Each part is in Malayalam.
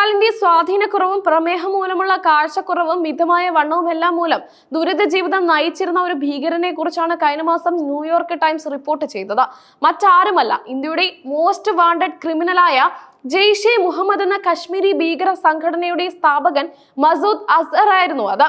കാലിന്റെ സ്വാധീനക്കുറവും പ്രമേഹം മൂലമുള്ള കാഴ്ചക്കുറവും മിതമായ വണ്ണവും എല്ലാം മൂലം ദുരിത ജീവിതം നയിച്ചിരുന്ന ഒരു ഭീകരനെ കുറിച്ചാണ് കഴിഞ്ഞ മാസം ന്യൂയോർക്ക് ടൈംസ് റിപ്പോർട്ട് ചെയ്തത്. മറ്റാരുമല്ല ഇന്ത്യയുടെ മോസ്റ്റ് വാണ്ടഡ് ക്രിമിനലായ ജെയ്ഷെ മുഹമ്മദ് എന്ന കശ്മീരി ഭീകര സംഘടനയുടെ സ്ഥാപകൻ മസൂദ് അസ്ഹർ ആയിരുന്നു അത്.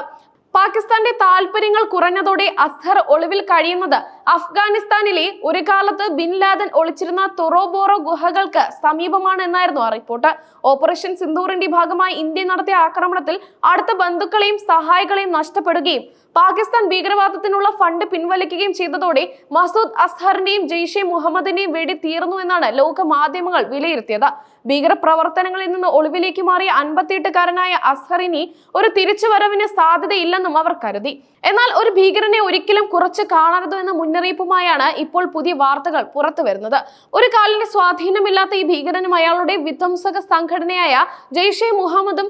പാകിസ്ഥാന്റെ താല്പര്യങ്ങൾ കുറഞ്ഞതോടെ അസ്ഹർ ഒളിവിൽ കഴിയുന്നത് അഫ്ഗാനിസ്ഥാനിലെ ഒരു കാലത്ത് ബിൻ ലാദൻ ഒളിച്ചിരുന്ന തൊറോബോറോ ഗുഹകൾക്ക് സമീപമാണ് എന്നായിരുന്നു ആ റിപ്പോർട്ട്. ഓപ്പറേഷൻ സിന്ദൂറിന്റെ ഭാഗമായി ഇന്ത്യ നടത്തിയ ആക്രമണത്തിൽ അടുത്ത ബന്ധുക്കളെയും സഹായികളെയും നഷ്ടപ്പെടുകയും പാകിസ്ഥാൻ ഭീകരവാദത്തിനുള്ള ഫണ്ട് പിൻവലിക്കുകയും ചെയ്തതോടെ മസൂദ് അസ്ഹറിന്റെയും ജെയ്ഷെ മുഹമ്മദിന്റെയും വെടി തീർന്നു എന്നാണ് ലോക മാധ്യമങ്ങൾ വിലയിരുത്തിയത്. ഭീകരപ്രവർത്തനങ്ങളിൽ നിന്ന് ഒളിവിലേക്ക് മാറിയ അൻപത്തിയെട്ടുകാരനായ അസ്ഹറിനി ഒരു തിരിച്ചുവരവിന് സാധ്യതയില്ലെന്നും അവർ കരുതി. എന്നാൽ ഒരു ഭീകരനെ ഒരിക്കലും കുറച്ച് കാണരുത് എന്ന മുന്നറിയിപ്പുമായാണ് ഇപ്പോൾ പുതിയ വാർത്തകൾ പുറത്തു വരുന്നത്. ഒരു കാലിന് സ്വാധീനമില്ലാത്ത ഈ ഭീകരനും അയാളുടെ വിധ്വംസക സംഘടനയായ ജെയ്ഷെ മുഹമ്മദും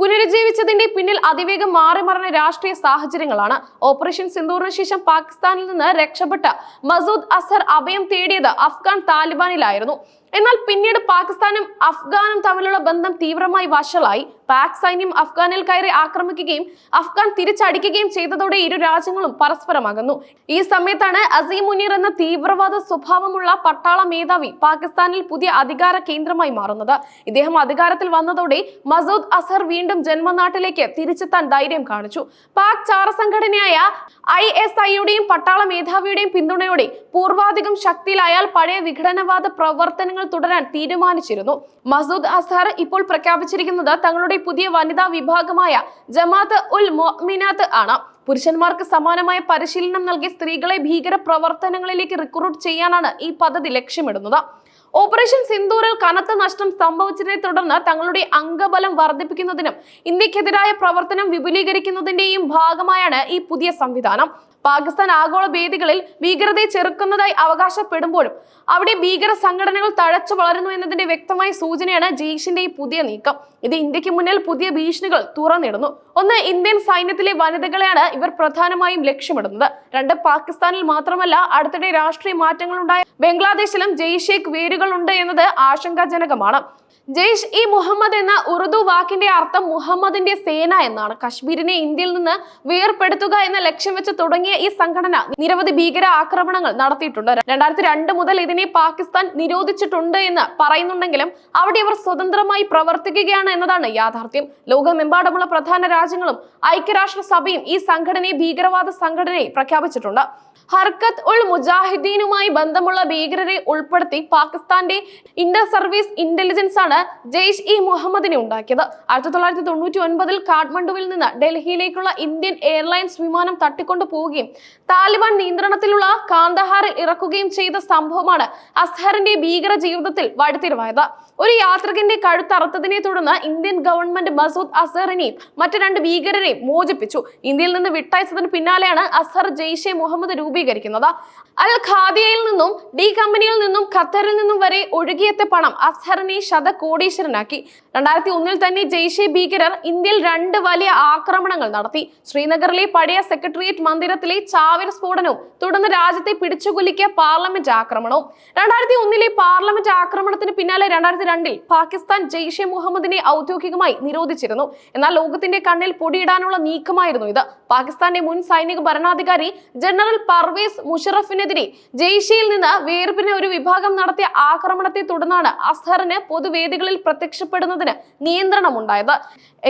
പുനരുജ്ജീവിച്ചതിന്റെ പിന്നിൽ അതിവേഗം മാറി മറിഞ്ഞ രാഷ്ട്രീയ സാഹചര്യങ്ങളാണ്. ഓപ്പറേഷൻ സിന്ദൂറിന് ശേഷം പാകിസ്ഥാനിൽ നിന്ന് രക്ഷപ്പെട്ട മസൂദ് അസർ അഭയം തേടിയത് അഫ്ഗാൻ താലിബാനിലായിരുന്നു. എന്നാൽ പിന്നീട് പാകിസ്ഥാനും അഫ്ഗാനും തമ്മിലുള്ള ബന്ധം തീവ്രമായി വഷളായി. പാക് സൈന്യം അഫ്ഗാനിൽ കയറി ആക്രമിക്കുകയും അഫ്ഗാൻ തിരിച്ചടിക്കുകയും ചെയ്തതോടെ ഇരു രാജ്യങ്ങളും പരസ്പരം അകന്നു ഈ സമയത്താണ് അസീം മുനീർ എന്ന തീവ്രവാദ സ്വഭാവമുള്ള പട്ടാള മേധാവി പാകിസ്ഥാനിൽ പുതിയ അധികാര കേന്ദ്രമായി മാറുന്നത്. ഇദ്ദേഹം അധികാരത്തിൽ വന്നതോടെ മസൂദ് അസർ വീണ്ടും ജന്മനാട്ടിലേക്ക് തിരിച്ചെത്താൻ ധൈര്യം കാണിച്ചു. പാക് ചാര സംഘടനയായ ഐ എസ് ഐയുടെയും പട്ടാള മേധാവിയുടെയും പിന്തുണയോടെ പൂർവാധികം ശക്തിയിൽ പഴയ വിഘടനവാദ പ്രവർത്തനങ്ങൾ തുടരാൻ തീരുമാനിച്ചിരുന്നു. മസൂദ് അസ്ഹർ ഇപ്പോൾ പ്രഖ്യാപിച്ചിരിക്കുന്നത് തങ്ങളുടെ പുതിയ വനിതാ വിഭാഗമായ ജമാഅത്ത് ഉൽ മൊമിനാത്ത് ആണ്. പുരുഷന്മാർക്ക് സമാനമായ പരിശീലനം നൽകി സ്ത്രീകളെ ഭീകര പ്രവർത്തനങ്ങളിലേക്ക് റിക്രൂട്ട് ചെയ്യാനാണ് ഈ പദ്ധതി ലക്ഷ്യമിടുന്നത്. ഓപ്പറേഷൻ സിന്ദൂറിൽ കനത്ത നഷ്ടം സംഭവിച്ചതിനെ തുടർന്ന് തങ്ങളുടെ അംഗബലം വർദ്ധിപ്പിക്കുന്നതിനും ഇന്ത്യക്കെതിരായ പ്രവർത്തനം വിപുലീകരിക്കുന്നതിന്റെയും ഭാഗമായാണ് ഈ പുതിയ സംവിധാനം. പാകിസ്ഥാൻ ആഗോള വേദികളിൽ ഭീകരതയെ ചെറുക്കുന്നതായി അവകാശപ്പെടുമ്പോഴും അവിടെ ഭീകര സംഘടനകൾ തഴച്ചു വളരുന്നു എന്നതിന്റെ വ്യക്തമായ സൂചനയാണ് ജെയ്ഷിന്റെ ഈ പുതിയ നീക്കം. ഇത് ഇന്ത്യയ്ക്ക് മുന്നിൽ പുതിയ ഭീഷണികൾ തുറന്നിടുന്നു. ഒന്ന് ഇന്ത്യൻ സൈന്യത്തിലെ വനിതകളെയാണ് ഇവർ പ്രധാനമായും ലക്ഷ്യമിടുന്നത്. രണ്ട് പാകിസ്ഥാനിൽ മാത്രമല്ല അടുത്തിടെ രാഷ്ട്രീയ മാറ്റങ്ങളുണ്ടായ ബംഗ്ലാദേശിലും ജെയ്ഷേക്ക് വേരുകളുണ്ട് എന്നത് ആശങ്കാജനകമാണ്. ജെയ്ഷ് ഇ മുഹമ്മദ് എന്ന ഉറുദു വാക്കിന്റെ അർത്ഥം മുഹമ്മദിന്റെ സേന എന്നാണ്. കശ്മീരിനെ ഇന്ത്യയിൽ നിന്ന് വേർപെടുത്തുക എന്ന ലക്ഷ്യം വെച്ച് തുടങ്ങിയ ഈ സംഘടന നിരവധി ഭീകര ആക്രമണങ്ങൾ നടത്തിയിട്ടുണ്ട്. രണ്ടായിരത്തി രണ്ട് മുതൽ ഇതിനെ പാകിസ്ഥാൻ നിരോധിച്ചിട്ടുണ്ട് എന്ന് പറയുന്നുണ്ടെങ്കിലും അവിടെ അവർ സ്വതന്ത്രമായി പ്രവർത്തിക്കുകയാണ് എന്നതാണ് യാഥാർത്ഥ്യം. ലോകമെമ്പാടുമുള്ള പ്രധാന രാജ്യങ്ങളും ഐക്യരാഷ്ട്ര സഭയും ഈ സംഘടനയെ ഭീകരവാദ സംഘടനയെ പ്രഖ്യാപിച്ചിട്ടുണ്ട്. ഹർക്കത്ത് ഉൾ മുജാഹിദ്ദീനുമായി ബന്ധമുള്ള ഭീകരരെ ഉൾപ്പെടുത്തി പാകിസ്ഥാന്റെ ഇന്റർ സർവീസ് ഇന്റലിജൻസ് ആണ് ജെയ്ഷ് ഇ മുഹമ്മദിനെ ഉണ്ടാക്കിയത്. ആയിരത്തി തൊള്ളായിരത്തി തൊണ്ണൂറ്റി ഒൻപതിൽ കാഠ്മണ്ഡുവിൽ നിന്ന് ഡൽഹിയിലേക്കുള്ള ഇന്ത്യൻ എയർലൈൻസ് വിമാനം തട്ടിക്കൊണ്ടു പോവുകയും താലിബാൻ നിയന്ത്രണത്തിലുള്ള കാന്തഹാറിൽ ഇറക്കുകയും ചെയ്ത സംഭവമാണ് അസ്ഹറിന്റെ ഭീകര ജീവിതത്തിൽ വഴിത്തിരിവായത്. ഒരു യാത്രികന്റെ കഴുത്തറുത്തതിനെ തുടർന്ന് ഇന്ത്യൻ ഗവൺമെന്റ് മസൂദ് അസറിനെയും മറ്റു രണ്ട് ഭീകരരെയും മോചിപ്പിച്ചു. ഇന്ത്യയിൽ നിന്ന് വിട്ടയച്ചതിന് പിന്നാലെയാണ് അസ്ഹർ ജെയ്ഷെ മുഹമ്മദ് രൂപീകരിക്കുന്നത്. അൽ ഖാദിയയിൽ നിന്നും ഡി കമ്പനിയിൽ നിന്നും ഖത്തറിൽ നിന്നും വരെ ഒഴുകിയെത്തിയ പണം അസ്ഹറിനെ ശതകോടീശ്വരനാക്കി രണ്ടായിരത്തി ഒന്നിൽ തന്നെ ജെയ്ഷെ ഭീകരർ ഇന്ത്യയിൽ രണ്ട് വലിയ ആക്രമണങ്ങൾ നടത്തി. ശ്രീനഗറിലെ പഴയ സെക്രട്ടേറിയറ്റ് മന്ദിരത്തിലെ ചാവേർ സ്ഫോടനവും തുടർന്ന് രാജ്യത്തെ പിടിച്ചുകൊല്ലിക്കിയ പാർലമെന്റ് ആക്രമണവും. രണ്ടായിരത്തി ഒന്നിലെ പാർലമെന്റ് ആക്രമണത്തിന് പിന്നാലെ രണ്ടായിരത്തി രണ്ടിൽ പാകിസ്ഥാൻ ജെയ്ഷെ മുഹമ്മദിനെ ഔദ്യോഗികമായി നിരോധിച്ചിരുന്നു. എന്നാൽ ലോകത്തിന്റെ കണ്ണിൽ പൊടിയിടാനുള്ള നീക്കമായിരുന്നു ഇത്. പാകിസ്ഥാന്റെ മുൻ സൈനിക ഭരണാധികാരി ജനറൽ പർവേസ് മുഷറഫിനെതിരെ ജെയ്ഷയിൽ നിന്ന് വേർപിന് ഒരു വിഭാഗം നടത്തിയ ആക്രമണത്തെ തുടർന്നാണ് അസ്ഹറിന് പൊതുവേദികളിൽ പ്രത്യക്ഷപ്പെടുന്നതിന് നിയന്ത്രണമുണ്ടായത്.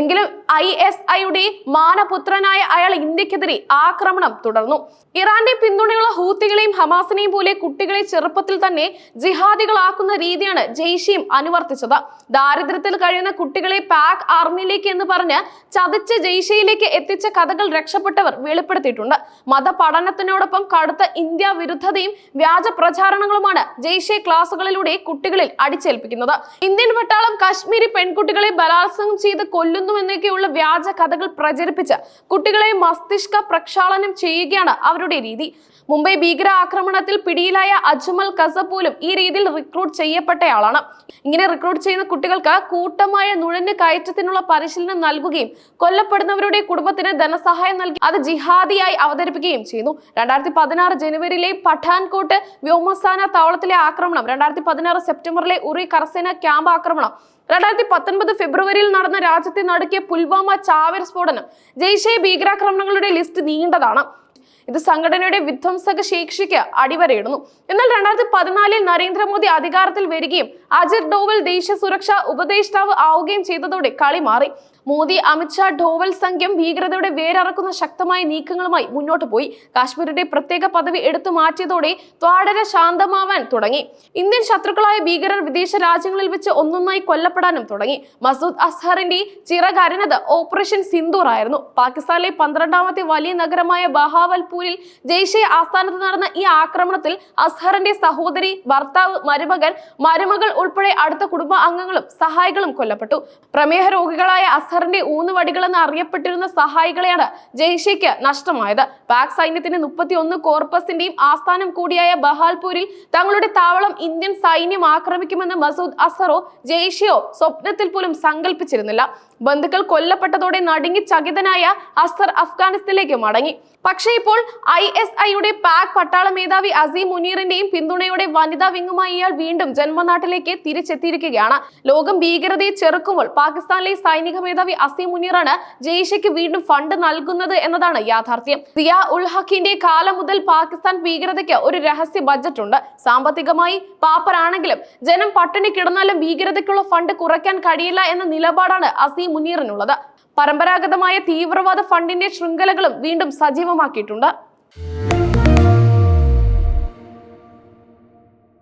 എങ്കിലും ഐ എസ് ഐയുടെ മാനപുത്രനായ അയാൾ ഇന്ത്യക്കെതിരെ ആക്രമണം തുടർന്നു. ഇറാന്റെ പിന്തുണയുള്ള ഹൂത്തികളെയും ഹമാസിനെയും പോലെ കുട്ടികളെ ചെറുപ്പത്തിൽ തന്നെ ജിഹാദികളാക്കുന്ന രീതിയാണ് ജെയ്ഷിയും അനുവർത്തിച്ചത്. ദാരിദ്ര്യത്തിൽ കഴിയുന്ന കുട്ടികളെ പാക് ആർമിയിലേക്ക് എന്ന് പറഞ്ഞ് ചതിച്ച് ജെയ്ഷയിലേക്ക് എത്തിച്ച കഥകൾ രക്ഷപ്പെട്ടവർ വെളിപ്പെടുത്തിയിട്ടുണ്ട്. മതപഠനത്തിനോടൊപ്പം കടുത്ത ഇന്ത്യ വിരുദ്ധതയും വ്യാജ പ്രചാരണങ്ങളുമാണ് ജെയ്ഷെ ക്ലാസുകളിലൂടെ കുട്ടികളിൽ അടിച്ചേൽപ്പിക്കുന്നത്. ഇന്ത്യൻ പട്ടാളം കാശ്മീരി പെൺകുട്ടികളെ ബലാത്സംഗം ചെയ്ത് കൊല്ലുന്നുവെന്നൊക്കെയുള്ള വ്യാജ കഥകൾ പ്രചരിപ്പിച്ച് കുട്ടികളെ മസ്തിഷ്ക പ്രക്ഷാളനം ചെയ്യുകയാണ് അവരുടെ രീതി. മുംബൈ ഭീകര ആക്രമണത്തിൽ പിടിയിലായ അജ്മൽ കസ പോലും ഈ രീതിയിൽ റിക്രൂട്ട് ചെയ്യപ്പെട്ടയാളാണ്. ഇങ്ങനെ റിക്രൂട്ട് ചെയ്യുന്ന കുട്ടികൾക്ക് കൂട്ടമായ നുഴഞ്ഞു കയറ്റത്തിനുള്ള പരിശീലനം നൽകുകയും കൊല്ലപ്പെടുന്നവരുടെ കുടുംബത്തിന് ധനസഹായം നൽകി അത് ജിഹാദിയായി അവതരിപ്പിക്കുകയും ചെയ്യുന്നു. രണ്ടായിരത്തി പതിനാറ് ജനുവരിയിലെ പഠാൻകോട്ട് വ്യോമസേന താവളത്തിലെ ആക്രമണം രണ്ടായിരത്തി പതിനാറ് സെപ്റ്റംബറിലെ ഉറി കരസേന ക്യാമ്പ് ആക്രമണം. രണ്ടായിരത്തി പത്തൊൻപത് ഫെബ്രുവരിയിൽ നടന്ന രാജ്യത്തെ നടുക്കിയ പുൽവാമ ചാവേർ സ്ഫോടനം ജയ്ഷെ ഭീകരാക്രമണങ്ങളുടെ ലിസ്റ്റ് നീണ്ടതാണ്. ഇത് സംഘടനയുടെ വിധ്വംസക ശേഷിക്ക് അടിവരയിടുന്നു. എന്നാൽ രണ്ടായിരത്തി പതിനാലിൽ നരേന്ദ്രമോദി അധികാരത്തിൽ വരികയും അജിത് ഡോവൽ ദേശീയ സുരക്ഷാ ഉപദേഷ്ടാവ് ആവുകയും ചെയ്തതോടെ കളി മാറി. മോദി അമിത്ഷാ ഡോവൽ സംഘം ഭീകരതയുടെ വേരറക്കുന്ന ശക്തമായ നീക്കങ്ങളുമായി മുന്നോട്ട് പോയി. കാശ്മീരിന്റെ പ്രത്യേക പദവി എടുത്തു മാറ്റിയതോടെ ത്വാടര ശാന്തമാവാൻ തുടങ്ങി. ഇന്ത്യൻ ശത്രുക്കളായ ഭീകരർ വിദേശ രാജ്യങ്ങളിൽ വെച്ച് ഒന്നൊന്നായി കൊല്ലപ്പെടാനും തുടങ്ങി. മസൂദ് അസ്ഹറിന്റെ ചിറകരനത് ഓപ്പറേഷൻ സിന്ദൂർ ആയിരുന്നു പാകിസ്ഥാനിലെ പന്ത്രണ്ടാമത്തെ വലിയ നഗരമായ ബഹാവൽപൂരിൽ ജെയ്ഷെ ആസ്ഥാനത്ത് നടന്ന ഈ ആക്രമണത്തിൽ അസ്ഹറിന്റെ സഹോദരി ഭർത്താവ് മരുമകൻ മരുമകൾ ഉൾപ്പെടെ അടുത്ത കുടുംബ അംഗങ്ങളും സഹായികളും കൊല്ലപ്പെട്ടു. പ്രമേഹ രോഗികളായ അസ്ഹറിന്റെ ഊന്നുവടികളെന്ന് അറിയപ്പെട്ടിരുന്ന സഹായികളെയാണ് ജെയ്ഷയ്ക്ക് നഷ്ടമായത്. പാക് സൈന്യത്തിന്റെ മുപ്പത്തി ഒന്ന് കോർപ്പസിന്റെയും ആസ്ഥാനം കൂടിയായ ബഹാൽപൂരിൽ തങ്ങളുടെ താവളം ഇന്ത്യൻ സൈന്യം ആക്രമിക്കുമെന്ന് മസൂദ് അസറോ ജെയ്ഷയോ സ്വപ്നത്തിൽ പോലും സങ്കല്പിച്ചിരുന്നില്ല ബന്ധുക്കൾ കൊല്ലപ്പെട്ടതോടെ നടുങ്ങി ചകിതനായ അസർ അഫ്ഗാനിസ്ഥാനിലേക്ക് മടങ്ങി. പക്ഷേ ഇപ്പോൾ ഐ എസ് ഐയുടെ പാക് പട്ടാള മേധാവി അസീം മുനീറിന്റെയും പിന്തുണയോടെ വനിതാ വിങ്ങുമായി ഇയാൾ വീണ്ടും ജന്മനാട്ടിലേക്ക് തിരിച്ചെത്തിയിരിക്കുകയാണ്. ലോകം ഭീകരതയെ ചെറുക്കുമ്പോൾ പാകിസ്ഥാനിലെ സൈനിക മേധാവി അസീം മുനീറാണ് ജയ്ഷയ്ക്ക് വീണ്ടും ഫണ്ട് നൽകുന്നത് എന്നതാണ് യാഥാർത്ഥ്യം. സിയ ഉൽ ഹക്കിന്റെ കാലം മുതൽ പാകിസ്ഥാൻ ഭീകരതയ്ക്ക് ഒരു രഹസ്യ ബജറ്റ് ഉണ്ട് സാമ്പത്തികമായി പാപ്പരാണെങ്കിലും ജനം പട്ടിണി കിടന്നാലും ഭീകരതയ്ക്കുള്ള ഫണ്ട് കുറയ്ക്കാൻ കഴിയില്ല എന്ന നിലപാടാണ് അസീം മുനീറിനുള്ളത്. പരമ്പരാഗതമായ തീവ്രവാദ ഫണ്ടിന്റെ ശൃംഖലകളും വീണ്ടും സജീവമാക്കിയിട്ടുണ്ട്.